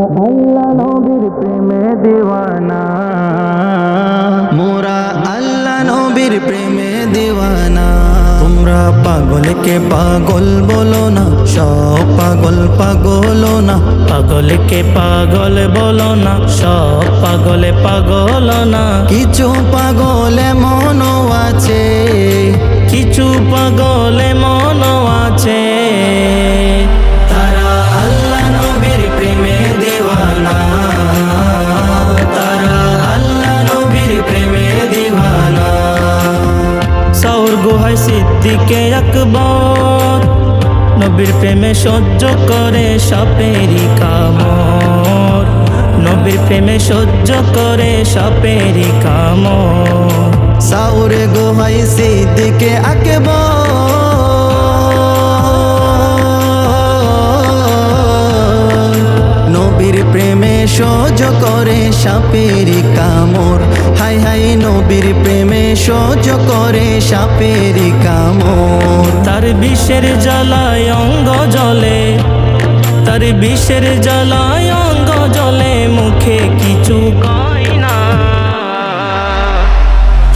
আল্লাহ নবীর প্রেমে দিওয়ানা। মোরা আল্লাহ নবীর প্রেমে দিওয়ানা। তোমরা পাগলকে পাগল বলো না, সব পাগল পাগল না। পাগলকে পাগল বলো না, সব পাগলে পাগল না। কিছু পাগলে মনও আছে, কিছু পাগলে সিদ্দিকে আকবর। নবীর প্রেমে সহ্য করে সাপেরি কামর নবীর প্রেমে সহ্য করে সাপেরি কামর সাউরে গোহাই সিদ্দিকে আকেব নবীর প্রেমে সহ্য করে সাপেরি কামর সহ্য করে সাপের কামর তার বিষের জ্বালায় অঙ্গ জলে তার বিষের জ্বালায় অঙ্গ জলে মুখে কিছু কয় না।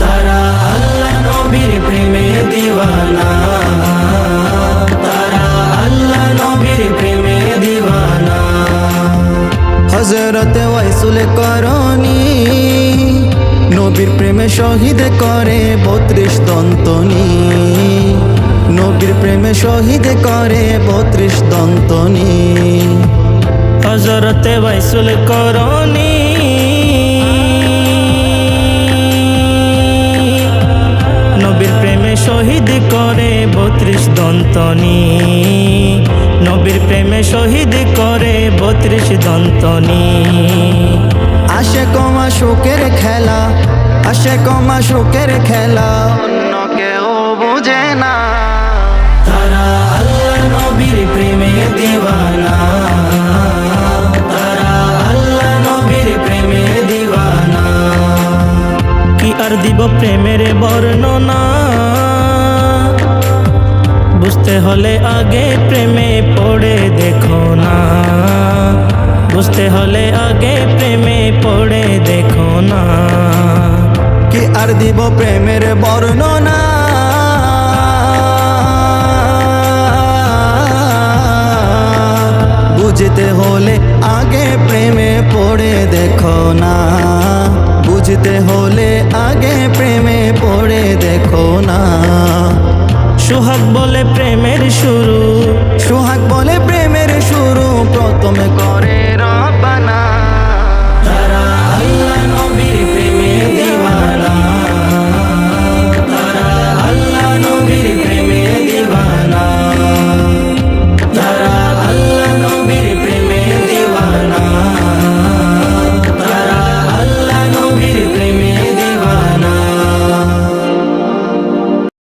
তারা আল্লাহ নবীর প্রেমে দিওয়ানা। তারা আল্লাহ নবীর প্রেমে দিওয়ানা। হজরত ওয়াইসুল করনি নবীর প্রেমে শহীদ করে বত্রিশ দন্তনি। নবীর প্রেমে শহীদ করে বত্রিশ দন্তনি। হজরতে বাইসুল করনি নবীর প্রেমে শহীদ করে বত্রিশ দন্তনি। নবীর প্রেমে শহীদ করে বত্রিশ দন্তনি। আসে কমা শোকের খেলা আসে কমা শোকের খেলা। অন্য কেউ বুঝে না। তারা আল্লাহ নবীর প্রেমে দিওয়ানা তারা আল্লাহ নবীর প্রেমে দিওয়ানা কি আর দিব প্রেমের বর্ণনা? বুঝতে হলে আগে প্রেমে পড়ে দেখো না। বুঝতে হলে আগে প্রেমে পড়ে আর দিব প্রেমের বর্ণনা। বুঝতে হলে আগে প্রেমে পড়ে দেখো না। বুঝতে হলে আগে প্রেমে পড়ে দেখো না। সুহাগ বলে প্রেমের শুরু।